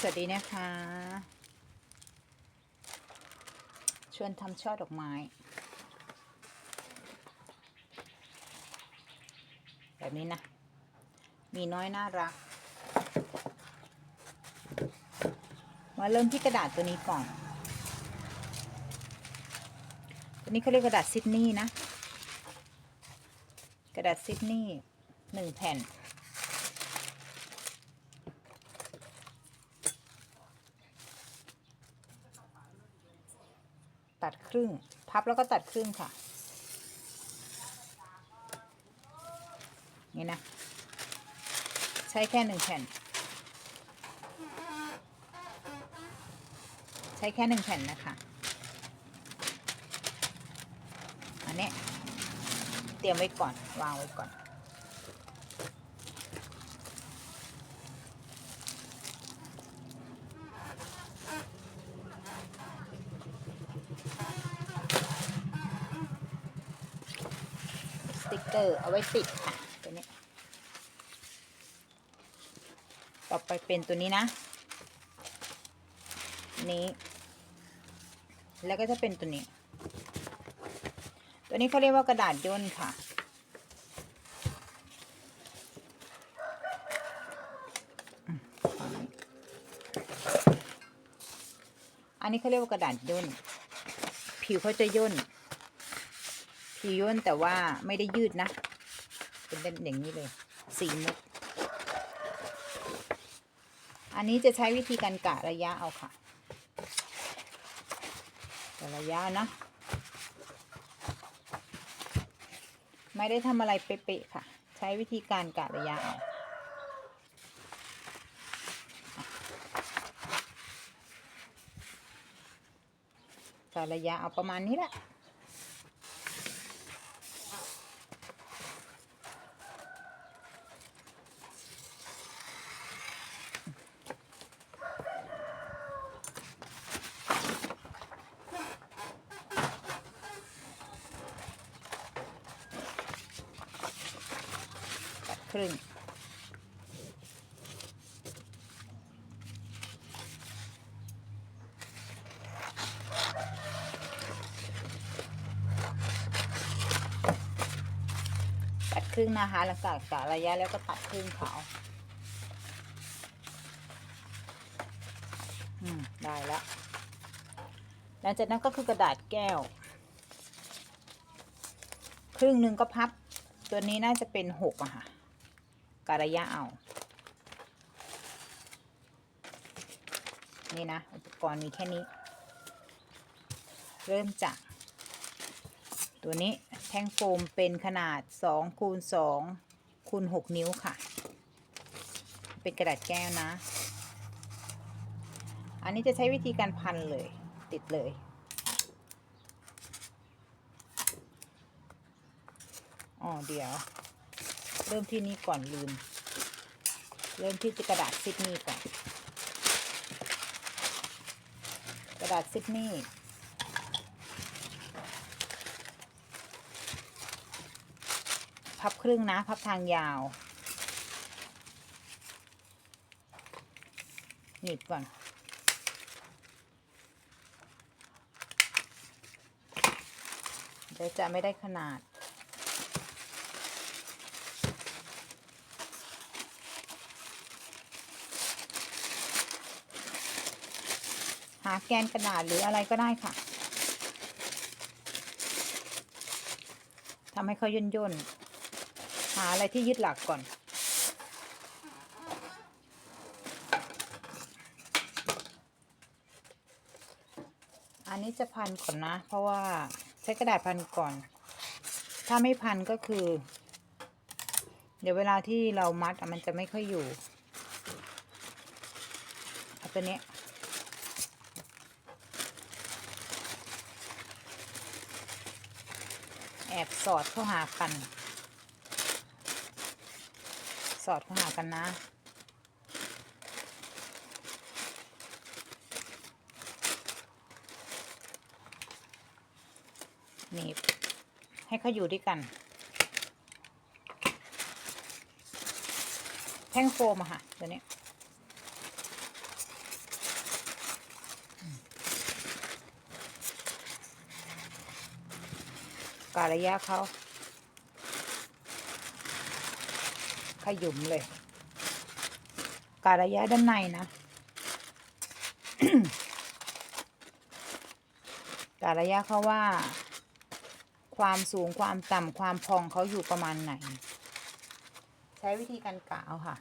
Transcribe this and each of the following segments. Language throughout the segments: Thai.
สวัสดีนะคะ ชวนทำช่อดอกไม้ แบบนี้นะ มีน้อยน่ารัก มาเริ่มที่กระดาษตัวนี้ก่อน ตัวนี้เขาเรียกกระดาษซิดนีย์นะ กระดาษซิดนีย์หนึ่งแผ่น ครึ่ง พับแล้วก็ตัดครึ่งค่ะ นี่นะ ใช้แค่หนึ่งแผ่น ใช้แค่หนึ่งแผ่นนะคะ อันนี้เตรียมไว้ก่อน วางไว้ก่อน ติกเกอร์ เอาไว้ติดค่ะตัวนี้ ต่อไปเป็นตัวนี้นะ นี้ แล้วก็จะเป็นตัวนี้ ตัวนี้เขาเรียกว่ากระดาษย่นค่ะอันนี้เขาเรียกว่ากระดาษย่น ผิวเขาจะย่น ผิวย่นแต่ว่าไม่ได้ยืดนะเป็นอย่างนี้เลยสีมุกอันนี้จะใช้วิธีการกะระยะเอาค่ะกะระยะนะ ไม่ได้ทำอะไรเป๊ะๆค่ะ ใช้วิธีการกะระยะเอากะระยะเอาประมาณนี้แหละ ครึ่ง ตัดครึ่งนะคะแล้วก็กะระยะแล้วก็ตัดครึ่งเขาอืม ได้แล้วหลังจากนั้นก็คือกระดาษแก้ว ครึ่งหนึ่งก็พับ ตัวนี้น่าจะเป็นหกอะค่ะ กะระยะเอา นี่นะ อุปกรณ์มีแค่นี้ เริ่มจาก ตัวนี้แท่งโฟมเป็นขนาด2คูณ2คูณ6นิ้วค่ะ เป็นกระดาษแก้วนะ อันนี้จะใช้วิธีการพันเลย ติดเลยอ๋อเดี๋ยว เริ่มที่นี้ก่อนลืม เริ่มที่กระดาษซิดนีย์ก่อน กระดาษซิดนีย์พับครึ่งนะพับทางยาวหนีบก่อนเดี๋ยวจะไม่ได้ขนาด หาแกนกระดาษหรืออะไรก็ได้ค่ะทำให้เขาย่นย่นๆหาอะไรที่ยึดหลักก่อน อันนี้จะพันก่อนนะ เพราะว่าใช้กระดาษพันก่อน ถ้าไม่พันก็คือ เดี๋ยวเวลาที่เรามัดมันจะไม่ค่อยอยู่ เอาตัวนี้ย แอบสอดเข้าหากัน สอดเข้าหากันนะ หนีบ ให้เขาอยู่ด้วยกัน แท่งโฟมอะค่ะ ตัวนี้ การะยะเขาขยุมเลย การะยะด้านในนะ การะยะเขาว่า ความสูงความต่ำความพองเขาอยู่ประมาณไหน ใช้วิธีการกะเอาค่ะ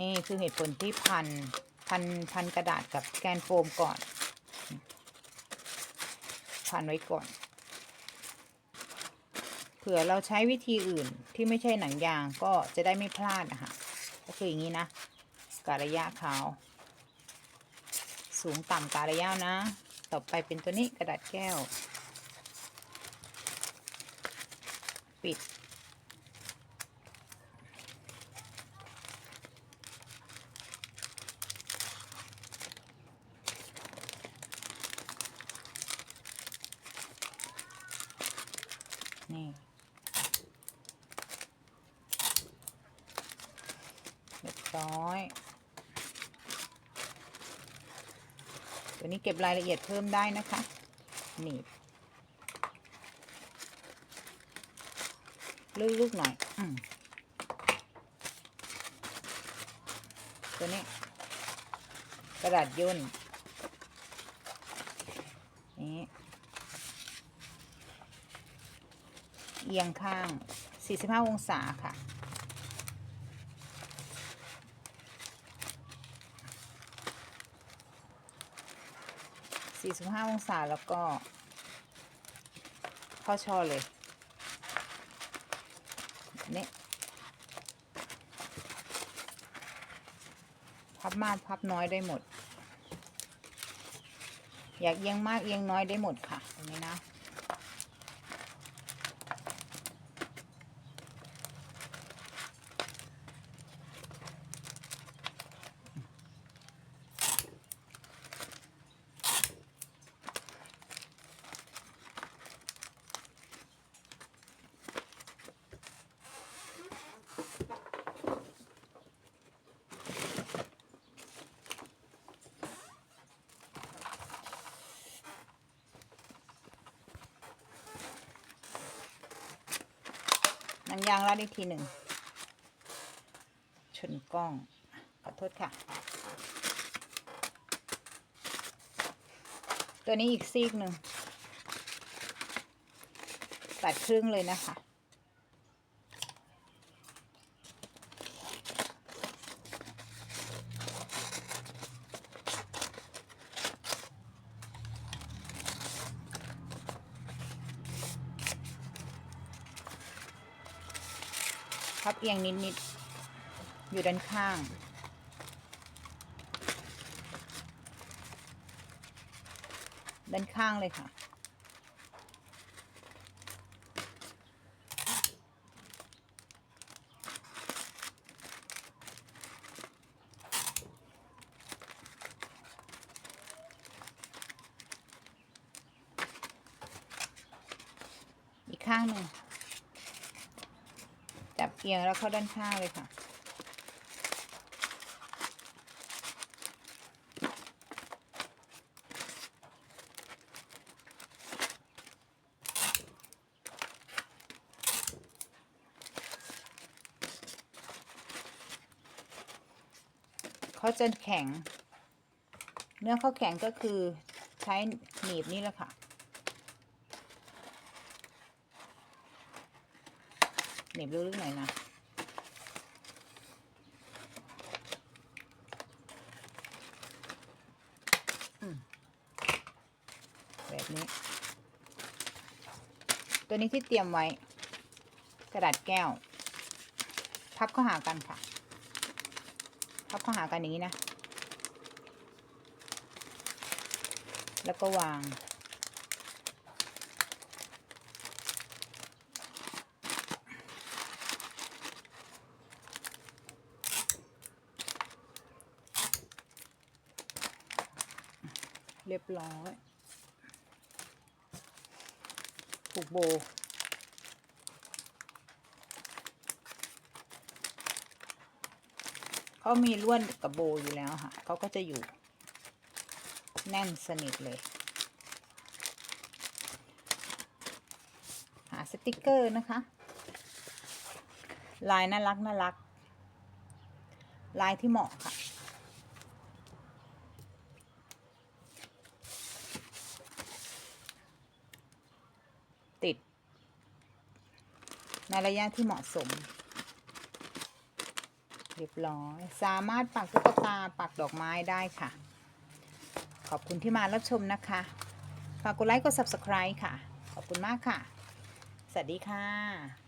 นี่คือเหตุผลที่พันพันพันกระดาษกับแกนโฟมก่อน พันไว้ก่อน เผื่อเราใช้วิธีอื่นที่ไม่ใช่หนังยางก็จะได้ไม่พลาดนะคะก็คืออย่างนี้นะการะยะขาว สูงต่ำการะยะนะ ต่อไปเป็นตัวนี้กระดาษแก้ว ปิด นี่เร้อย ตัวนี้เก็บรายละเอียดเพิ่มได้นะคะหนีบลูกๆหน่อยอตัวนี้ กระดาษย่นนี้เอียงข้าง 45 องศาค่ะ 45 องศาแล้วก็ข้อช่อเลยนี่พับมากพับน้อยได้หมด อยากเอียงมากเอียงน้อยได้หมดค่ะตรงนี้นะ หนังยางรัดอีกทีหนึ่ง ชนกล้อง ขอโทษค่ะ ตัวนี้อีกซีกหนึ่งตัดครึ่งเลยนะคะ พับเอียงนิดๆ อยู่ด้านข้าง ด้านข้างเลยค่ะ อีกข้างหนึ่ง จับ เอียงแล้วเข้าด้านข้างเลยค่ะ เขาจะแข็ง เนื้อเขาแข็งก็คือใช้หนีบนี่แหละค่ะ เหนีบลึกๆหน่อยนะแบบนี้ ตัวนี้ที่เตรียมไว้ กระดาษแก้ว พับเข้าหากันค่ะ พับเข้าหากันอย่างนี้นะ แล้วก็วาง เรียบร้อยผูกโบ เขามีล้วนกับโบอยู่แล้วค่ะ เขาก็จะอยู่แน่นสนิทเลย หาสติกเกอร์นะคะ ลายน่ารักน่ารัก ลายที่เหมาะค่ะ ติด ในระยะที่เหมาะสม เรียบร้อย สามารถปักตุ๊กตาปักดอกไม้ได้ค่ะ ขอบคุณที่มารับชมนะคะ ฝากกดไลค์กด subscribe ค่ะ ขอบคุณมากค่ะ สวัสดีค่ะ